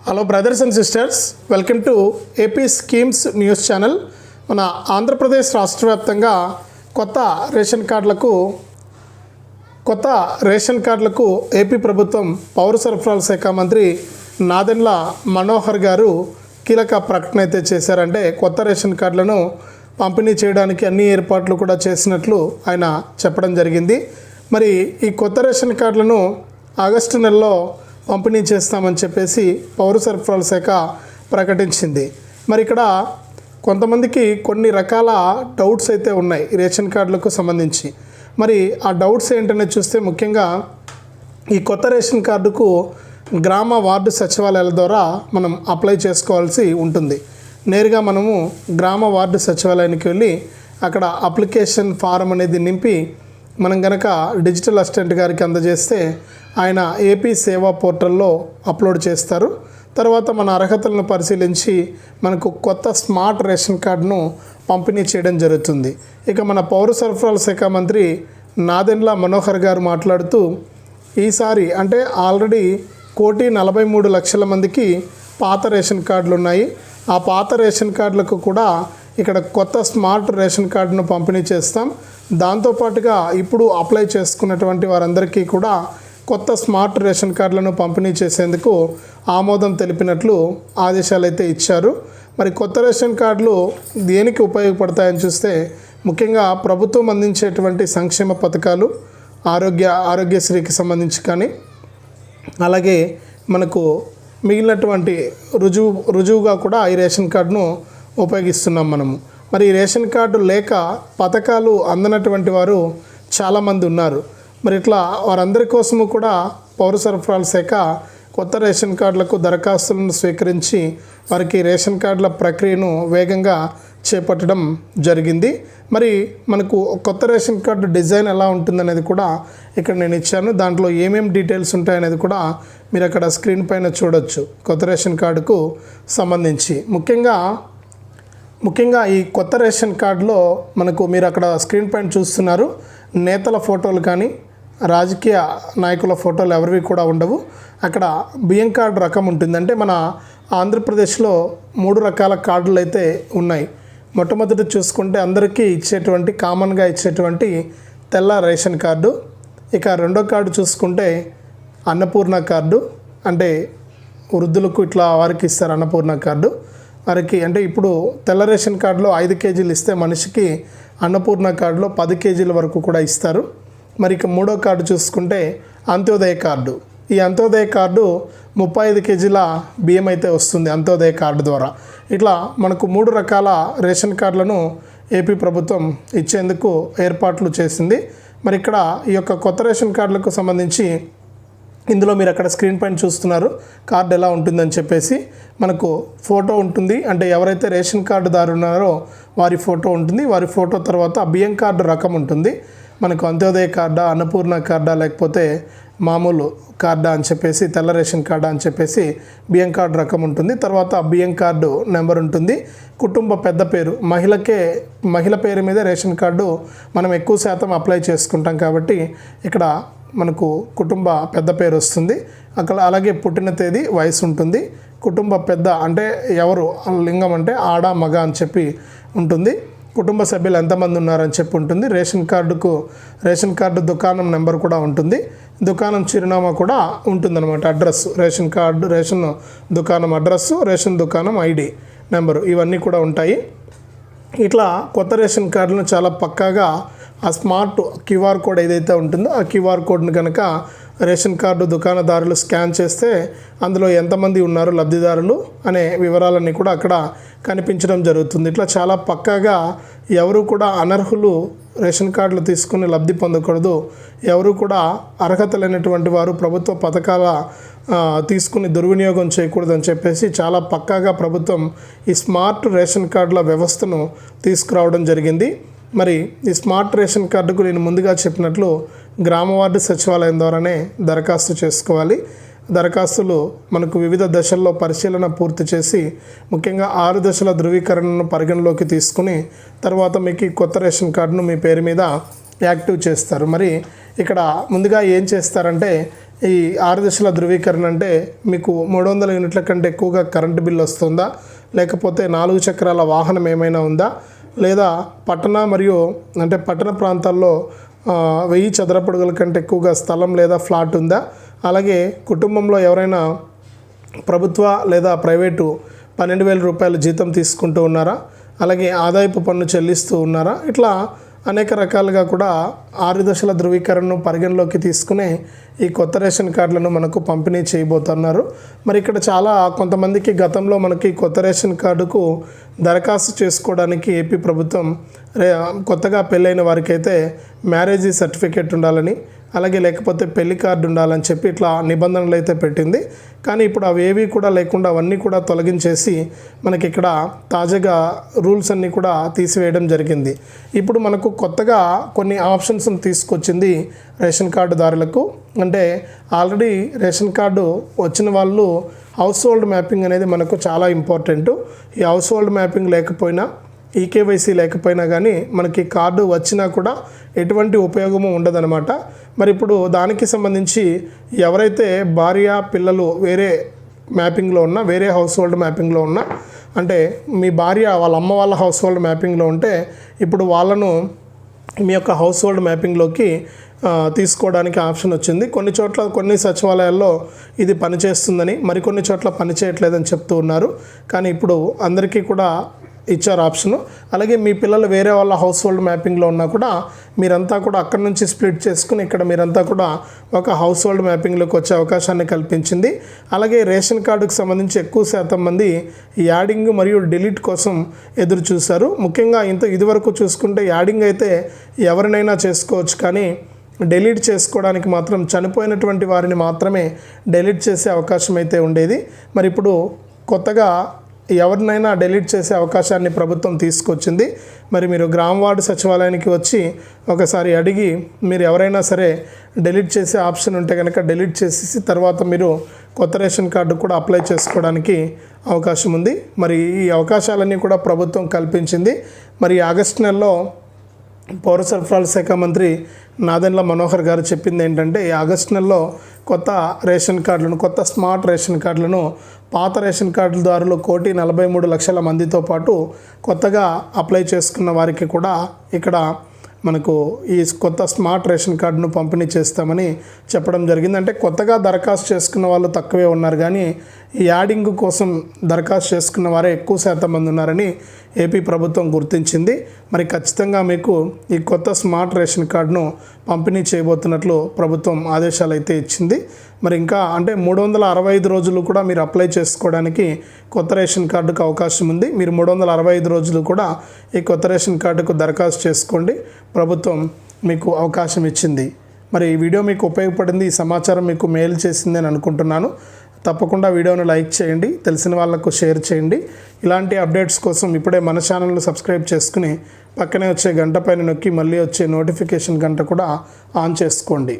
Hello brothers and sisters welcome to AP schemes news channel మన ఆంధ్రప్రదేశ్ రాష్ట్ర వ్యాప్తంగా కొత్త రేషన్ కార్డులకు కొత్త రేషన్ కార్డులకు ఏపీ ప్రభుత్వం పౌర సరఫరాల శాఖ మంత్రి నాదెండ్ల మనోహర్ గారు కీలక ప్రకటన అయితే చేశారంటే కొత్త రేషన్ కార్డులను పంపిణీ చేయడానికి అన్ని ఏర్పాట్లు కూడా చేసినట్లు ఆయన చెప్పడం జరిగింది. మరి ఈ కొత్త రేషన్ కార్డులను ఆగస్టు నెలలో పంపిణీ చేస్తామని చెప్పేసి పౌర సరఫరాల శాఖ ప్రకటించింది. మరి ఇక్కడ కొంతమందికి కొన్ని రకాల డౌట్స్ అయితే ఉన్నాయి రేషన్ కార్డులకు సంబంధించి. మరి ఆ డౌట్స్ ఏంటనే చూస్తే ముఖ్యంగా ఈ కొత్త రేషన్ కార్డుకు గ్రామ వార్డు సచివాలయాల ద్వారా మనం అప్లై చేసుకోవాల్సి ఉంటుంది. నేరుగా మనము గ్రామ వార్డు సచివాలయానికి వెళ్ళి అక్కడ అప్లికేషన్ ఫారం అనేది నింపి మనం గనక డిజిటల్ అసిస్టెంట్ గారికి అందజేస్తే ఆయన ఏపీ సేవా పోర్టల్లో అప్లోడ్ చేస్తారు. తర్వాత మన అర్హతలను పరిశీలించి మనకు కొత్త స్మార్ట్ రేషన్ కార్డును పంపిణీ చేయడం జరుగుతుంది. ఇక మన పౌర సరఫరాల శాఖ మంత్రి నాదెండ్ల మనోహర్ గారు మాట్లాడుతూ ఈసారి అంటే ఆల్రెడీ కోటి నలభై మూడు లక్షల మందికి పాత రేషన్ కార్డులు ఉన్నాయి ఆ పాత రేషన్ కార్డులకు కూడా ఇక్కడ కొత్త స్మార్ట్ రేషన్ కార్డును పంపిణీ చేస్తాం. దాంతోపాటుగా ఇప్పుడు అప్లై చేసుకున్నటువంటి వారందరికీ కూడా కొత్త స్మార్ట్ రేషన్ కార్డులను పంపిణీ చేసేందుకు ఆమోదం తెలిపినట్లు ఆదేశాలు అయితే ఇచ్చారు. మరి కొత్త రేషన్ కార్డులు దేనికి ఉపయోగపడతాయని చూస్తే ముఖ్యంగా ప్రభుత్వం అందించేటువంటి సంక్షేమ పథకాలు ఆరోగ్య ఆరోగ్యశ్రీకి సంబంధించి కానీ అలాగే మనకు మిగిలినటువంటి రుజువు రుజువుగా కూడా ఈ రేషన్ కార్డును ఉపయోగిస్తున్నాం మనము. మరి రేషన్ కార్డు లేక పథకాలు అందనటువంటి వారు చాలామంది ఉన్నారు. మరి ఇట్లా వారందరి కోసము కూడా పౌర సరఫరాల శాఖ కొత్త రేషన్ కార్డులకు దరఖాస్తులను స్వీకరించి వారికి రేషన్ కార్డుల ప్రక్రియను వేగంగా చేపట్టడం జరిగింది. మరి మనకు కొత్త రేషన్ కార్డు డిజైన్ ఎలా ఉంటుందనేది కూడా ఇక్కడ నేను ఇచ్చాను. దాంట్లో ఏమేం డీటెయిల్స్ ఉంటాయనేది కూడా మీరు అక్కడ స్క్రీన్ పైన చూడొచ్చు. కొత్త రేషన్ కార్డుకు సంబంధించి. ముఖ్యంగా ముఖ్యంగా ఈ కొత్త రేషన్ కార్డులో మనకు మీరు అక్కడ స్క్రీన్ పైన చూస్తున్నారు నేతల ఫోటోలు కానీ రాజకీయ నాయకుల ఫోటోలు ఎవరివి కూడా ఉండవు. అక్కడ బియ్యం కార్డు రకం ఉంటుంది. అంటే మన ఆంధ్రప్రదేశ్లో మూడు రకాల కార్డులు అయితే ఉన్నాయి. మొట్టమొదటి చూసుకుంటే అందరికీ ఇచ్చేటువంటి కామన్గా ఇచ్చేటువంటి తెల్ల రేషన్ కార్డు. ఇక రెండో కార్డు చూసుకుంటే అన్నపూర్ణ కార్డు. అంటే వృద్ధులకు ఇట్లా వారికి ఇస్తారు అన్నపూర్ణ కార్డు. వారికి అంటే ఇప్పుడు తెల్ల రేషన్ కార్డులో ఐదు కేజీలు ఇస్తే మనిషికి అన్నపూర్ణ కార్డులో పది కేజీల వరకు కూడా ఇస్తారు. మరి ఇక మూడో కార్డు చూసుకుంటే అంత్యోదయ కార్డు. ఈ అంత్యోదయ కార్డు ముప్పై ఐదు కేజీల బియ్యం అయితే వస్తుంది అంత్యోదయ కార్డు ద్వారా. ఇట్లా మనకు మూడు రకాల రేషన్ కార్డులను ఏపీ ప్రభుత్వం ఇచ్చేందుకు ఏర్పాట్లు చేసింది. మరి ఇక్కడ ఈ యొక్క కొత్త రేషన్ కార్డులకు సంబంధించి ఇందులో మీరు అక్కడ స్క్రీన్ పైన చూస్తున్నారు. కార్డు ఎలా ఉంటుందని చెప్పేసి మనకు ఫోటో ఉంటుంది. అంటే ఎవరైతే రేషన్ కార్డుదారు ఉన్నారో వారి ఫోటో ఉంటుంది. వారి ఫోటో తర్వాత బియ్యం కార్డు రకం ఉంటుంది. మనకు అంత్యోదయ కార్డా అన్నపూర్ణ కార్డా లేకపోతే మామూలు కార్డా అని చెప్పేసి తెల్ల రేషన్ కార్డా అని చెప్పేసి బియ్యం కార్డు రకం ఉంటుంది. తర్వాత బియ్యం కార్డు నెంబర్ ఉంటుంది. కుటుంబ పెద్ద పేరు మహిళకే మహిళ పేరు మీద రేషన్ కార్డు మనం ఎక్కువ శాతం అప్లై చేసుకుంటాం కాబట్టి ఇక్కడ మనకు కుటుంబ పెద్ద పేరు వస్తుంది. అక్కడ అలాగే పుట్టిన తేదీ వయసు ఉంటుంది. కుటుంబ పెద్ద అంటే ఎవరు? లింగం అంటే ఆడ మగ అని చెప్పి ఉంటుంది. కుటుంబ సభ్యులు ఎంతమంది ఉన్నారని చెప్పి ఉంటుంది. రేషన్ కార్డుకు రేషన్ కార్డు దుకాణం నెంబర్ కూడా ఉంటుంది. దుకాణం చిరునామా కూడా ఉంటుందన్నమాట. అడ్రస్ రేషన్ కార్డు రేషన్ దుకాణం అడ్రస్సు రేషన్ దుకాణం ఐడి నెంబరు ఇవన్నీ కూడా ఉంటాయి. ఇట్లా కొత్త రేషన్ కార్డులను చాలా పక్కాగా ఆ స్మార్ట్ క్యూఆర్ కోడ్ ఏదైతే ఉంటుందో ఆ క్యూఆర్ కోడ్ని కనుక రేషన్ కార్డు దుకాణదారులు స్కాన్ చేస్తే అందులో ఎంతమంది ఉన్నారు లబ్ధిదారులు అనే వివరాలన్నీ కూడా అక్కడ కనిపించడం జరుగుతుంది. ఇట్లా చాలా పక్కాగా ఎవరు కూడా అనర్హులు రేషన్ కార్డులు తీసుకుని లబ్ధి పొందకూడదు. ఎవరు కూడా అర్హత లేనటువంటి వారు ప్రభుత్వ పథకాల తీసుకుని దుర్వినియోగం చేయకూడదని చెప్పేసి చాలా పక్కాగా ప్రభుత్వం ఈ స్మార్ట్ రేషన్ కార్డుల వ్యవస్థను తీసుకురావడం జరిగింది. మరి ఈ స్మార్ట్ రేషన్ కార్డుకు నేను ముందుగా చెప్పినట్లు గ్రామ వార్డు సచివాలయం ద్వారానే దరఖాస్తు చేసుకోవాలి. దరఖాస్తులు మనకు వివిధ దశల్లో పరిశీలన పూర్తి చేసి ముఖ్యంగా ఆరు దశల ధృవీకరణను పరిగణలోకి తీసుకుని తర్వాత మీకు ఈ కొత్త రేషన్ కార్డును మీ పేరు మీద యాక్టివ్ చేస్తారు. మరి ఇక్కడ ముందుగా ఏం చేస్తారంటే ఈ ఆరు దశల ధృవీకరణ అంటే మీకు మూడు వందల యూనిట్ల కంటే ఎక్కువగా కరెంటు బిల్ వస్తుందా? లేకపోతే నాలుగు చక్రాల వాహనం ఏమైనా ఉందా? లేదా పట్టణ మరియు అంటే పట్టణ ప్రాంతాల్లో వెయ్యి చదరపడుగుల కంటే ఎక్కువగా స్థలం లేదా ఫ్లాట్ ఉందా? అలాగే కుటుంబంలో ఎవరైనా ప్రభుత్వ లేదా ప్రైవేటు పన్నెండు వేల రూపాయల జీతం తీసుకుంటూ ఉన్నారా? అలాగే ఆదాయపు పన్ను చెల్లిస్తూ ఉన్నారా? ఇట్లా అనేక రకాలుగా కూడా ఆరు దశల ధృవీకరణను పరిగణలోకి తీసుకునే ఈ కొత్త రేషన్ కార్డులను మనకు పంపిణీ చేయబోతున్నారు. మరి ఇక్కడ చాలా కొంతమందికి గతంలో మనకి కొత్త రేషన్ కార్డుకు దరఖాస్తు చేసుకోవడానికి ఏపీ ప్రభుత్వం రే కొత్తగా పెళ్ళైన వారికైతే మ్యారేజీ సర్టిఫికేట్ ఉండాలని అలాగే లేకపోతే పెళ్ళి కార్డు ఉండాలని చెప్పి ఇట్లా నిబంధనలు అయితే పెట్టింది. కానీ ఇప్పుడు అవి ఏవి కూడా లేకుండా అవన్నీ కూడా తొలగించేసి మనకి ఇక్కడ తాజాగా రూల్స్ అన్నీ కూడా తీసివేయడం జరిగింది. ఇప్పుడు మనకు కొత్తగా కొన్ని ఆప్షన్స్ తీసుకొచ్చింది రేషన్ కార్డుదారులకు. అంటే ఆల్రెడీ రేషన్ కార్డు వచ్చిన వాళ్ళు హౌస్ హోల్డ్ మ్యాపింగ్ అనేది మనకు చాలా ఇంపార్టెంట్. ఈ హౌస్ హోల్డ్ మ్యాపింగ్ లేకపోయినా ఈకేవైసీ లేకపోయినా కానీ మనకి కార్డు వచ్చినా కూడా ఎటువంటి ఉపయోగము ఉండదనమాట మరి ఇప్పుడు దానికి సంబంధించి ఎవరైతే భార్య పిల్లలు వేరే మ్యాపింగ్లో ఉన్నా వేరే హౌస్ హోల్డ్ మ్యాపింగ్లో ఉన్నా అంటే మీ భార్య వాళ్ళ అమ్మ వాళ్ళ హౌస్ హోల్డ్ మ్యాపింగ్లో ఉంటే ఇప్పుడు వాళ్ళను మీ యొక్క హౌస్ హోల్డ్ మ్యాపింగ్లోకి తీసుకోవడానికి ఆప్షన్ వచ్చింది. కొన్ని చోట్ల కొన్ని సచివాలయాల్లో ఇది పనిచేస్తుందని మరికొన్ని చోట్ల పనిచేయట్లేదని చెప్తూ ఉన్నారు. కానీ ఇప్పుడు అందరికీ కూడా ఇచ్చారు ఆప్షను. అలాగే మీ పిల్లలు వేరే వాళ్ళ హౌస్ హోల్డ్ మ్యాపింగ్లో ఉన్నా కూడా మీరంతా కూడా అక్కడ నుంచి స్ప్లిట్ చేసుకుని ఇక్కడ మీరంతా కూడా ఒక హౌస్ హోల్డ్ మ్యాపింగ్లోకి వచ్చే అవకాశాన్ని కల్పించింది. అలాగే రేషన్ కార్డుకు సంబంధించి ఎక్కువ శాతం మంది యాడింగ్ మరియు డిలీట్ కోసం ఎదురు చూశారు. ముఖ్యంగా ఇంత ఇదివరకు చూసుకుంటే యాడింగ్ అయితే ఎవరినైనా చేసుకోవచ్చు కానీ డెలీట్ చేసుకోవడానికి మాత్రం చనిపోయినటువంటి వారిని మాత్రమే డెలీట్ చేసే అవకాశం అయితే ఉండేది. మరి ఇప్పుడు కొత్తగా ఎవరినైనా డెలీట్ చేసే అవకాశాన్ని ప్రభుత్వం తీసుకొచ్చింది. మరి మీరు గ్రామ వార్డు సచివాలయానికి వచ్చి ఒకసారి అడిగి మీరు ఎవరైనా సరే డెలీట్ చేసే ఆప్షన్ ఉంటే కనుక డెలీట్ చేసేసి తర్వాత మీరు కొత్త రేషన్ కార్డు కూడా అప్లై చేసుకోవడానికి అవకాశం ఉంది. మరి ఈ అవకాశాలన్నీ కూడా ప్రభుత్వం కల్పించింది. మరి ఆగస్టు నెలలో పౌర సరఫరాల శాఖ మంత్రి నాదెండ్ల మనోహర్ గారు చెప్పింది ఏంటంటే ఈ ఆగస్టు నెలలో కొత్త రేషన్ కార్డులను కొత్త స్మార్ట్ రేషన్ కార్డులను పాత రేషన్ కార్డుదారులు కోటి నలభై మూడు లక్షల మందితో పాటు కొత్తగా అప్లై చేసుకున్న వారికి కూడా ఇక్కడ మనకు ఈ కొత్త స్మార్ట్ రేషన్ కార్డును పంపిణీ చేస్తామని చెప్పడం జరిగింది. అంటే కొత్తగా దరఖాస్తు చేసుకున్న వాళ్ళు తక్కువే ఉన్నారు కానీ ఈ యాడింగ్ కోసం దరఖాస్తు చేసుకున్న వారే ఎక్కువ శాతం మంది ఉన్నారని ఏపీ ప్రభుత్వం గుర్తించింది. మరి ఖచ్చితంగా మీకు ఈ కొత్త స్మార్ట్ రేషన్ కార్డును పంపిణీ చేయబోతున్నట్లు ప్రభుత్వం ఆదేశాలు అయితే ఇచ్చింది. మరి ఇంకా అంటే మూడు వందల అరవై ఐదు రోజులు కూడా మీరు అప్లై చేసుకోవడానికి కొత్త రేషన్ కార్డుకు అవకాశం ఉంది. మీరు మూడు వందల అరవై ఐదు రోజులు కూడా ఈ కొత్త రేషన్ కార్డుకు దరఖాస్తు చేసుకోండి. ప్రభుత్వం మీకు అవకాశం ఇచ్చింది. మరి ఈ వీడియో మీకు ఉపయోగపడింది ఈ సమాచారం మీకు మెయిల్ చేసిందని అనుకుంటున్నాను. తప్పకుండా వీడియోను లైక్ చేయండి తెలిసిన వాళ్ళకు షేర్ చేయండి. ఇలాంటి అప్డేట్స్ కోసం ఇప్పుడే మన ఛానల్ను సబ్స్క్రైబ్ చేసుకుని పక్కనే వచ్చే గంట పైన నొక్కి మళ్ళీ వచ్చే నోటిఫికేషన్ గంట కూడా ఆన్ చేసుకోండి.